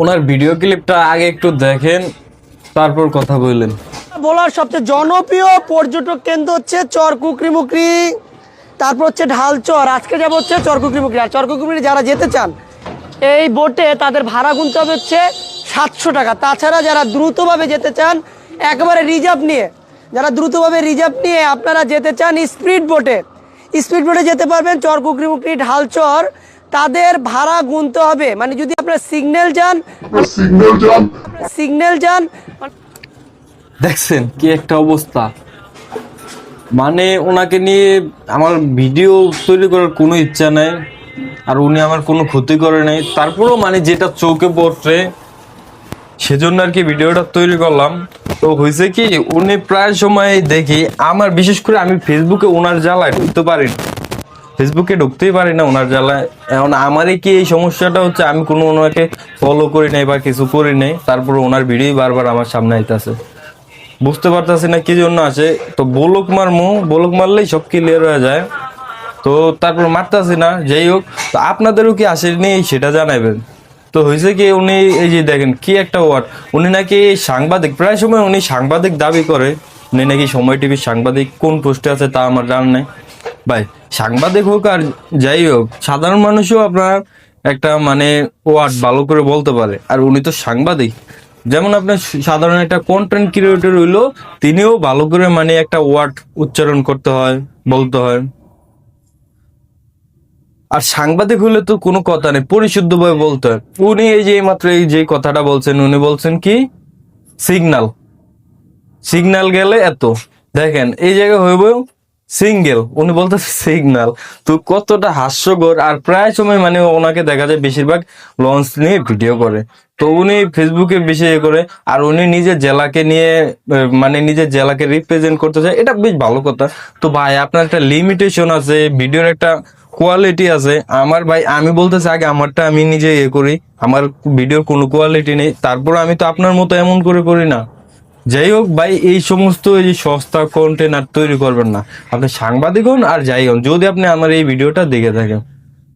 ওনার video ক্লিপটা আগে একটু দেখেন, তারপর কথা বললেন। বলার সবচেয়ে জনপ্রিয় পর্যটক কেন্দ্র হচ্ছে চর কুকরিমুকরি, তারপর হচ্ছে ঢালচর আজকে যাব হচ্ছে চর কুকরিমুকরি। আর চর কুকরিমুকরি যারা যেতে চান, এই বোটে তাদের ভাড়া গুনতে হবে হচ্ছে সাতশো টাকা। তাছাড়া যারা দ্রুতভাবে যেতে চান, একেবারে রিজার্ভ নিয়ে, যারা দ্রুতভাবে রিজার্ভ নিয়ে আপনারা যেতে চান স্পিড বোটে স্পিড বোটে যেতে পারবেন চর কুকরিমুকরি ঢালচর তাদের ভাড়া গুনতে হবে। মানে যদি আপনার সিগন্যাল যান সিগন্যাল যান। সিগন্যাল যান দেখছেন কি একটা অবস্থা। মানে ওনাকে নিয়ে আমার ভিডিও তৈরি করার কোনো ইচ্ছা নেই আর উনি আমার কোনো ক্ষতি করে নাই। তারপরেও মানে যেটা চোখে পড়ছে সেজন্য আর কি ভিডিওটা তৈরি করলাম। তো হয়েছে কি উনি প্রায় সময় দেখি আমার বিশেষ করে আমি ফেসবুকে ওনার জ্বালায় ঢুকতে পারি না ফেসবুকে ঢুকতেই পারি না ওনার জ্বালায়। এখন আমারই কি এই সমস্যাটা হচ্ছে? আমি কোনো ওনাকে ফলো করি নাই বা কিছু করি নাই। তারপরে ওনার ভিডিও বারবার আমার সামনে আইতাছে। বুঝতে পারতেছি না কি জন্য আছে। তো বলক মারমু, বলক মারলেই সব ক্লিয়ার হয়ে যায়। তো তারপর মারতাছি না, যাই হোক। তো আপনাদেরও কি আসেনি সেটা জানাবেন তো হয়েছে কি উনি, এই যে দেখেন কি একটা ওয়ার্ড উনি নাকি সাংবাদিক, প্রায় সময় উনি সাংবাদিক দাবি করে। উনি নাকি সময় টিভির সাংবাদিক কোন পোস্টে আছে তা আমার জানা নেই। ভাই, সাংবাদিক হোক আর যাই হোক, সাধারণ মানুষও আপনার একটা মানে ওয়ার্ড ভালো করে বলতে পারে। আর উনি তো সাংবাদিক। যেমন আপনার সাধারণ একটা কন্টেন্ট ক্রিয়েটর হইল তিনিও ভালো করে মানে একটা ওয়ার্ড উচ্চারণ করতে হয়, বলতে হয়। আর সাংবাদিক হলে তো কোনো কথা নেই, পরিশুদ্ধভাবে বলতে হয়। উনি এই যে মাত্র এই যে কথাটা বলছেন, উনি বলছেন কি? সিগনাল সিগন্যাল গেলে এত। দেখেন, এই জায়গায় হইব সিঙ্গেল উনি বলতে সিগন্যাল তো কতটা হাস্যকর। আর প্রায় সময় মানে ওনাকে দেখা যায় বেশিরভাগ লঞ্চ নিয়ে ভিডিও করে। তো উনি ফেসবুকে বেশি ইয়ে করে। আর উনি নিজের জেলাকে নিয়ে মানে নিজের জেলাকে রিপ্রেজেন্ট করতে চায়। এটা বেশ ভালো কথা। তো ভাই, আপনার একটা লিমিটেশন আছে ভিডিওর একটা কোয়ালিটি আছে। আমার ভাই, আমি বলতেছি আগে আমারটা আমি নিজে ইয়ে করি। আমার ভিডিওর কোনো কোয়ালিটি নেই। তারপর আমি তো আপনার মতো এমন করে করি না। যাই হোক ভাই, এই সমস্ত এই সস্তা কন্টেন্ট আর তৈরি করবেন না। আপনি সাংবাদিক হন আর যাই হন। যদি আপনি আমার এই ভিডিওটা দেখে থাকেন।